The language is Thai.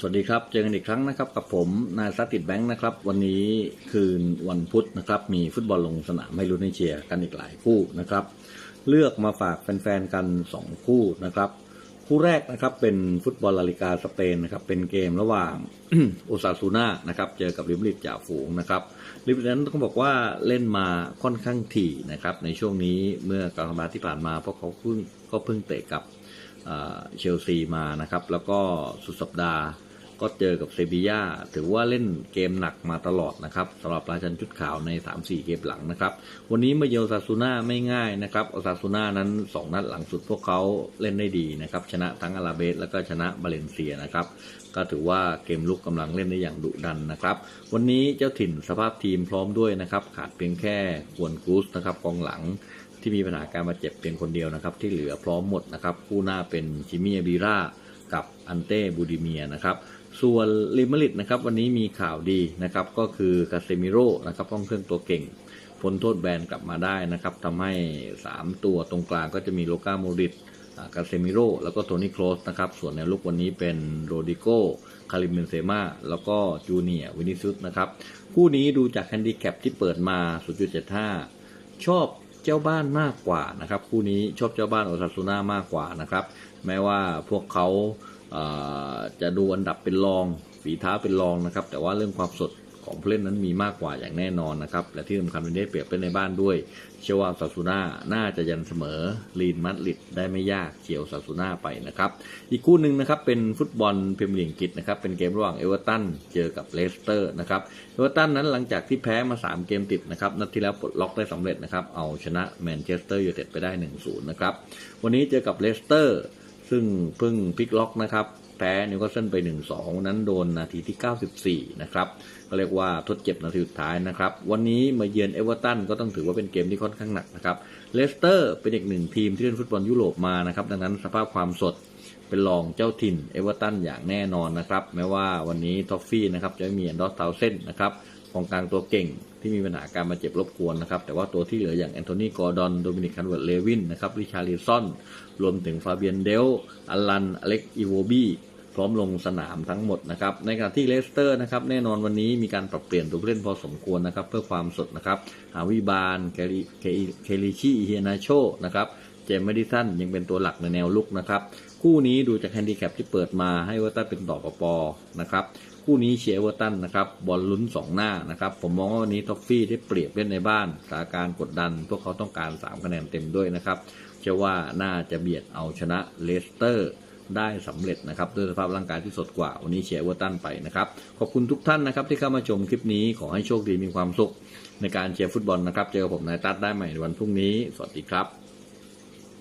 สวัสดีครับ เจอกันอีกครั้งนะครับกับผมนายซัตติดแบงค์นะครับ วันนี้คืนวันพุธนะครับ มีฟุตบอลลงสนามให้ลุ้นให้เชียร์กันอีกหลายคู่นะครับ เลือกมาฝากแฟนๆกัน 2 คู่นะครับ คู่แรกนะครับเป็นฟุตบอลลาลิกาสเปนนะครับ เป็นเกมระหว่างโอซาซูน่านะครับเจอกับลิมริดจ่าฝูงนะครับลิมริดนั้นต้องบอกว่าเล่นมาค่อนข้างถี่นะครับ ในช่วงนี้เมื่อกลางสัปดาห์ที่ผ่านมาเพราะเขาเพิ่งก็เพิ่งเตะกับเชลซีมานะครับ แล้วก็สุดสัปดาห์ ก็เจอกับเซบีย่าถือว่าเล่นเกมหนักมาตลอดนะครับสำหรับราชันชุดขาวใน 3-4 เกมหลังนะครับ วันนี้มาเยอซาซูน่าไม่ง่ายนะครับอซาซูน่านั้น 2 นัดหลังสุดพวกเขาเล่นได้ดีนะครับ ชนะทั้งอาราเบสแล้วก็ชนะบาเลนเซียนะครับ ก็ถือว่าเกมลุกกำลังเล่นได้อย่างดุดันนะครับ วันนี้เจ้าถิ่นสภาพทีมพร้อมด้วยนะครับ ขาดเพียงแค่ควนกูสนะครับกองหลังที่มีปัญหาการบาดเจ็บเพียงคนเดียวนะครับ ที่เหลือพร้อมหมดนะครับ คู่หน้าเป็นจิมมี่อาบีรา กับอันเต้บูดิเมียนะครับส่วนลิมาริดนะครับวันนี้มีข่าวดีนะครับก็คือกาเซมิโร่นะครับป้องเครื่องตัวเก่งพ้นโทษแบนกลับมาได้นะครับทำให้ 3 ตัวตรงกลางก็จะมีโลกาโมริดกาเซมิโร่แล้วก็โทนี่โครสนะครับส่วนในลุกวันนี้เป็นโรดิโกคาริมเบนเซมาแล้วก็จูเนียวินิซุสนะครับคู่นี้ดูจากแฮนดิแคปที่เปิดมา 0.75 ชอบเจ้าบ้านมากกว่านะครับคู่นี้ชอบเจ้าบ้านโอซาซูน่ามากกว่านะครับแม้ว่าพวกเขาจะดูอันดับเป็นรองฝีเท้าเป็นรองนะครับ แต่ว่าเรื่องความสดของผู้เล่นนั้นมีมากกว่าอย่างแน่นอนนะครับ และที่สำคัญเป็นได้เปรียบเป็นในบ้านด้วย เชื่อว่าซาซูน่าน่าจะยันเสมอลีนมัดลิดได้ไม่ยากเฉียวซาซูน่าไปนะครับ อีกคู่หนึ่งนะครับเป็นฟุตบอลพรีเมียร์ลีกอังกฤษนะครับเป็นเกมระหว่างเอเวอร์ตันเจอกับเลสเตอร์นะครับเอเวอร์ตันนั้นหลังจากที่แพ้มา 3 เกมติดนะครับนัดที่แล้วปลดล็อกได้สำเร็จนะครับเอาชนะแมนเชสเตอร์ยูไนเต็ดไปได้1-0นะครับวันนี้เจอกับเลสเตอร์ ซึ่งเพิ่งพลิกล็อกนะครับ แพ้นิวคาสเซิลไป 1-2 นั้นโดนนาทีที่ 94 นะครับก็เรียกว่าทดเจ็บนาทีสุดท้ายนะครับ วันนี้มาเยือนเอเวอร์ตันก็ต้องถือว่าเป็นเกมที่ค่อนข้างหนักนะครับเลสเตอร์เป็นอีกหนึ่งทีมที่เล่นฟุตบอลยุโรปมานะครับ ดังนั้นสภาพความสดเป็นรองเจ้าถิ่นเอเวอร์ตันอย่างแน่นอนนะครับแม้ว่าวันนี้ท็อฟฟี่นะครับจะไม่มีแอนดอสเทาเซนนะครับ กองกลางตัวเก่งที่มีปัญหาการมาเจ็บรบกวนนะครับ แต่ว่าตัวที่เหลืออย่างแอนโทนีกอร์ดอน โดมินิกคันเวิร์ตเลวินนะครับริชาร์ลิซอน รวมถึงฟาเบียนเดลอลัน อเล็กอีโวบีพร้อมลงสนามทั้งหมดนะครับ ในขณะที่เลสเตอร์นะครับแน่นอนวันนี้มีการปรับเปลี่ยนตัวผู้เล่นพอสมควรนะครับ เพื่อความสดนะครับฮาวิบานเคลิเคลิชิเฮียนาโชนะครับ เจมส์แมดิสันยังเป็นตัวหลักในแนวลุกนะครับ คู่นี้ดูจากแฮนดิแคปที่เปิดมาให้เวอร์ตันเป็นต่อปปนะครับคู่นี้เชียร์เวอร์ตันนะครับบอลลุ้น 2 หน้านะครับ ผมมองว่าวันนี้ท็อฟฟี่ได้เปรียบเล่นในบ้านสถานการณ์กดดัน พวกเขาต้องการ 3 คะแนนเต็มด้วยนะครับเชื่อว่าน่าจะเบียดเอาชนะเลสเตอร์ได้สำเร็จนะครับด้วยสภาพร่างกายที่สดกว่า วันนี้เชียร์เวอร์ตันไปนะครับ ขอบคุณทุกท่านนะครับที่เข้ามาชมคลิปนี้ขอให้โชคดีมีความสุขในการเชียร์ฟุตบอลนะครับ เจอกับผมนายตัดได้ใหม่ในวันพรุ่งนี้ สวัสดีครับ